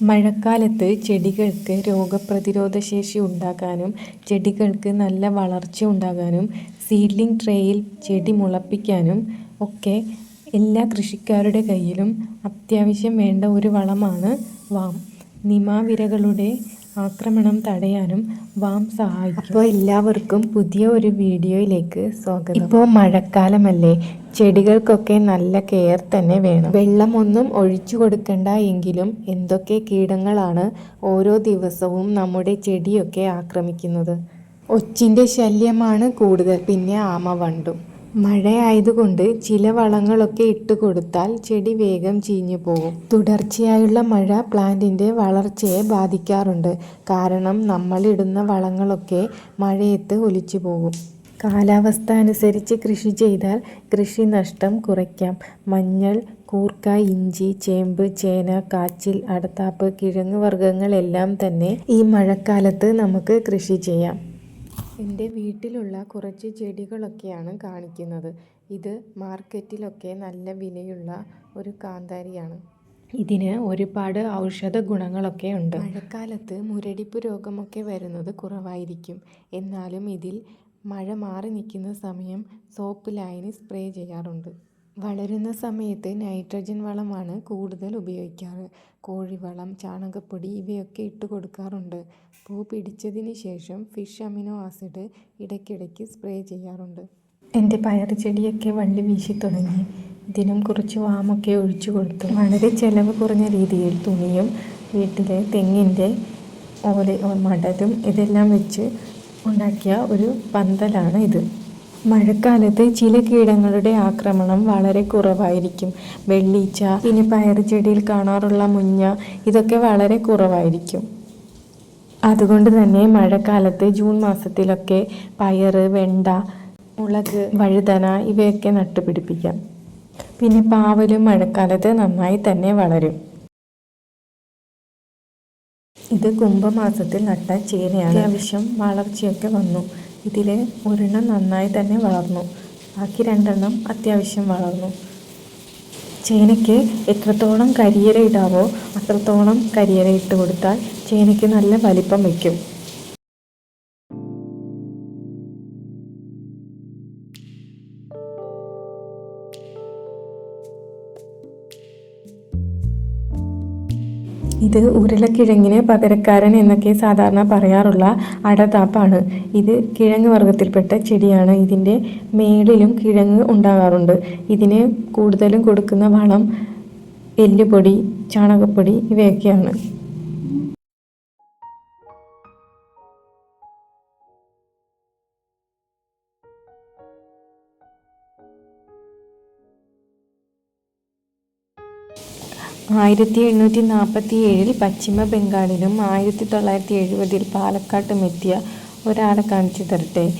മഴക്കാലത്ത് ചെടികൾക്ക് രോഗപ്രതിരോധ ശേഷി ഉണ്ടാകാനും ചെടികൾക്ക് നല്ല വളർച്ച ഉണ്ടാകാനും സീഡ്ലിംഗ് ട്രേയിൽ ചെടി മുളപ്പിക്കാനും ഒക്കെ എല്ലാ കൃഷിക്കാരുടെ കയ്യിലും അത്യാവശ്യം വേണ്ട ഒരു വളമാണ് വാം. നിമാവിരകളുടെ ആക്രമണം തടയാനും വാം സഹായിക്കും. അപ്പോൾ എല്ലാവർക്കും പുതിയ ഒരു വീഡിയോയിലേക്ക് സ്വാഗതം. ഇപ്പോൾ മഴക്കാലമല്ലേ. ചെടികൾക്കൊക്കെ നല്ല കെയർ തന്നെ വേണം. വെള്ളമൊന്നും ഒഴിച്ചു കൊടുക്കണ്ട എങ്കിലും എന്തൊക്കെ കീടങ്ങളാണ് ഓരോ ദിവസവും നമ്മുടെ ചെടിയൊക്കെ ആക്രമിക്കുന്നത്? ഒച്ചിന്റെ ശല്യമാണ് കൂടുതൽ. പിന്നെ ആമവണ്ടും മഴയായതുകൊണ്ട് ചില വളങ്ങളൊക്കെ ഇട്ട് കൊടുത്താൽ ചെടി വേഗം ചീഞ്ഞു പോകും. തുടർച്ചയായുള്ള മഴ പ്ലാന്റിന്റെ വളർച്ചയെ ബാധിക്കാറുണ്ട്. കാരണം നമ്മളിടുന്ന വളങ്ങളൊക്കെ മഴയത്ത് ഒലിച്ചു പോകും. കാലാവസ്ഥ അനുസരിച്ച് കൃഷി ചെയ്താൽ കൃഷി നഷ്ടം കുറയ്ക്കാം. മഞ്ഞൾ കൂർക്ക ഇഞ്ചി ചേമ്പ് ചേന കാച്ചിൽ അടത്താപ്പ് കിഴങ്ങ് വർഗങ്ങളെല്ലാം തന്നെ ഈ മഴക്കാലത്ത് നമുക്ക് കൃഷി ചെയ്യാം. എന്റെ വീട്ടിലുള്ള കുറച്ച് ചെടികളൊക്കെയാണ് കാണിക്കുന്നത്. ഇത് മാർക്കറ്റിലൊക്കെ നല്ല വിലയുള്ള ഒരു കാന്താരിയാണ്. ഇതിന് ഒരുപാട് ഔഷധ ഗുണങ്ങളൊക്കെ ഉണ്ട്. മഴക്കാലത്ത് മുരടിപ്പ് രോഗമൊക്കെ വരുന്നത് കുറവായിരിക്കും. എന്നാലും ഇതിൽ മഴ മാറി നിൽക്കുന്ന സമയം സോപ്പ് ലായനി സ്പ്രേ ചെയ്യാറുണ്ട്. വളരുന്ന സമയത്ത് നൈട്രജൻ വളമാണ് കൂടുതൽ ഉപയോഗിക്കാറ്. കോഴിവളം ചാണകപ്പൊടി ഇവയൊക്കെ ഇട്ട് കൊടുക്കാറുണ്ട്. പൂ പിടിച്ചതിന് ശേഷം ഫിഷ് അമിനോ ആസിഡ് ഇടയ്ക്കിടയ്ക്ക് സ്പ്രേ ചെയ്യാറുണ്ട്. എന്റെ പയർ ചെടിയൊക്കെ വള്ളി വീശി തുടങ്ങി. ഇതിനും കുറച്ച് വാമൊക്കെ ഒഴിച്ചു കൊടുത്തു. വളരെ ചിലവ് കുറഞ്ഞ രീതിയിൽ തുണിയും വീട്ടിലെ തെങ്ങിന്റെ ഓല മടലും ഇതെല്ലാം വെച്ച് ഉണ്ടാക്കിയ ഒരു പന്തലാണ് ഇത്. മഴക്കാലത്ത് ചില കീടങ്ങളുടെ ആക്രമണം വളരെ കുറവായിരിക്കും. വെള്ളീച്ച പിന്നെ പയർ ചെടിയിൽ കാണാറുള്ള മുഞ്ഞ ഇതൊക്കെ വളരെ കുറവായിരിക്കും. അതുകൊണ്ട് തന്നെ മഴക്കാലത്ത് ജൂൺ മാസത്തിലൊക്കെ പയർ വെണ്ട മുളക് വഴുതന ഇവയൊക്കെ നട്ടുപിടിപ്പിക്കാം. പിന്നെ പാവലും മഴക്കാലത്ത് നന്നായി തന്നെ വളരും. ഇത് കുംഭമാസത്തിൽ നട്ട ചേരയാണ് അത്യാവശ്യം വളർച്ചയൊക്കെ വന്നു. ഇതിൽ ഒരെണ്ണം നന്നായി തന്നെ വളർന്നു. ബാക്കി രണ്ടെണ്ണം അത്യാവശ്യം വളർന്നു. ചേനയ്ക്ക് എത്രത്തോളം കരിയര ഇടാവോ അത്രത്തോളം കരിയില ഇട്ട് കൊടുത്താൽ ചേനയ്ക്ക് നല്ല വലിപ്പം വയ്ക്കും. ഇത് ഉരുളക്കിഴങ്ങിന് പകരക്കാരൻ എന്നൊക്കെ സാധാരണ പറയാറുള്ള അടതാപ്പാണ്. ഇത് കിഴങ്ങ് വർഗത്തിൽപ്പെട്ട ചെടിയാണ്. ഇതിന്റെ മേളിലും കിഴങ്ങ് ഉണ്ടാകാറുണ്ട്. ഇതിന് കൂടുതലും കൊടുക്കുന്ന വളം എല്ലുപൊടി ചാണകപ്പൊടി ഇവയൊക്കെയാണ്. ആയിരത്തി എണ്ണൂറ്റി നാൽപ്പത്തി ഏഴിൽ പശ്ചിമ ബംഗാളിലും ആയിരത്തി തൊള്ളായിരത്തി എഴുപതിൽ പാലക്കാട്ടും എത്തിയ ഒരാളെ കാണിച്ചു തരട്ടെ.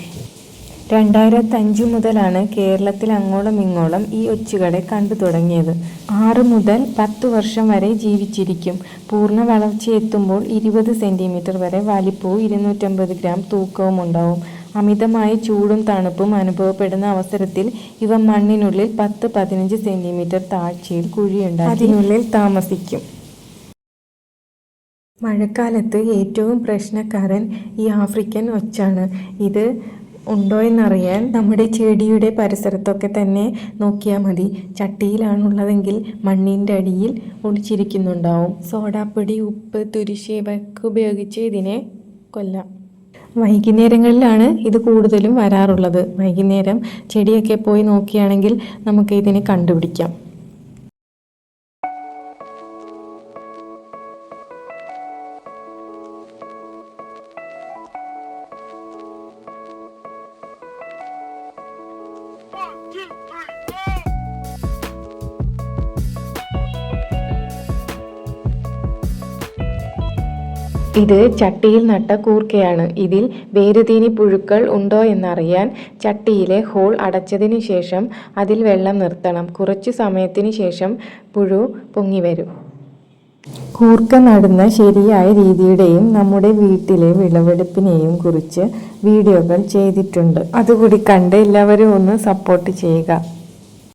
രണ്ടായിരത്തി അഞ്ച് മുതലാണ് കേരളത്തിൽ അങ്ങോളം ഇങ്ങോളം ഈ ഒച്ചുകളെ കണ്ടു തുടങ്ങിയത്. ആറ് മുതൽ പത്ത് വർഷം വരെ ജീവിച്ചിരിക്കും. പൂർണ വളർച്ചയെത്തുമ്പോൾ ഇരുപത് സെന്റിമീറ്റർ വരെ വലിപ്പവും ഇരുന്നൂറ്റമ്പത് ഗ്രാം തൂക്കവും ഉണ്ടാവും അമിതമായ ചൂടും തണുപ്പും അനുഭവപ്പെടുന്ന അവസരത്തിൽ ഇവ മണ്ണിനുള്ളിൽ പത്ത് പതിനഞ്ച് സെന്റിമീറ്റർ താഴ്ചയിൽ കുഴിയുണ്ടാകും അതിനുള്ളിൽ താമസിക്കും. മഴക്കാലത്ത് ഏറ്റവും പ്രശ്നക്കാരൻ ഈ ആഫ്രിക്കൻ ഒച്ചാണ്. ഇത് ഉണ്ടോ എന്നറിയാൻ നമ്മുടെ ചെടിയുടെ പരിസരത്തൊക്കെ തന്നെ നോക്കിയാൽ മതി. ചട്ടിയിലാണുള്ളതെങ്കിൽ മണ്ണിന്റെ അടിയിൽ ഒളിച്ചിരിക്കുന്നുണ്ടാവും. സോഡാപ്പൊടി ഉപ്പ് തുരിശ് ഇവയൊക്കെ ഉപയോഗിച്ച് ഇതിനെ കൊല്ലാം. വൈകുന്നേരങ്ങളിലാണ് ഇത് കൂടുതലും വരാറുള്ളത്. വൈകുന്നേരം ചെടിയൊക്കെ പോയി നോക്കിയാണെങ്കിൽ നമുക്ക് ഇതിനെ കണ്ടുപിടിക്കാം. ഇത് ചട്ടിയിൽ നട്ട കൂർക്കയാണ്. ഇതിൽ വേരുതീനി പുഴുക്കൾ ഉണ്ടോ എന്നറിയാൻ ചട്ടിയിലെ ഹോൾ അടച്ചതിന് ശേഷം അതിൽ വെള്ളം നിർത്തണം. കുറച്ചു സമയത്തിന് ശേഷം പുഴു പൊങ്ങി വരും. കൂർക്ക നടുന്ന ശരിയായ രീതിയുടെയും നമ്മുടെ വീട്ടിലെ വിളവെടുപ്പിനെയും കുറിച്ച് വീഡിയോകൾ ചെയ്തിട്ടുണ്ട്. അതുകൂടി കണ്ട് എല്ലാവരും ഒന്ന് സപ്പോർട്ട് ചെയ്യുക.